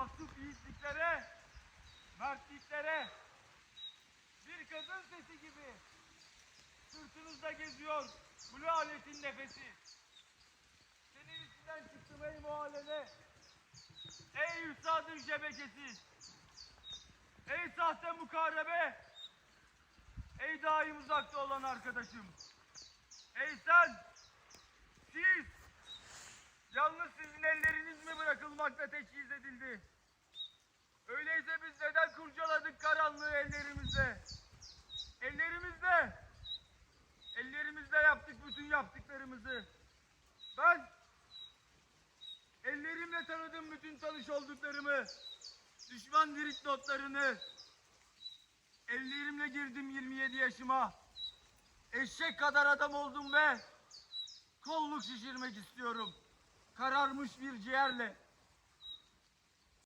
mensup yiğitliklere, mertliklere, bir kadın sesi gibi sırtınızda geziyor bu aletin nefesi. Senin içinden çıktım ey muhallene, ey üstadın şebekesi, ey sahte mukarebe, ey daim uzakta olan arkadaşım, ey sen, siz, Yalnız sizin elleriniz bütün yaptıklarımızı. Ben ellerimle tanıdım bütün tanış olduklarımı. Düşman dirit notlarını. Ellerimle girdim 27 yaşıma. Eşek kadar adam oldum ve kolluk şişirmek istiyorum. Kararmış bir ciğerle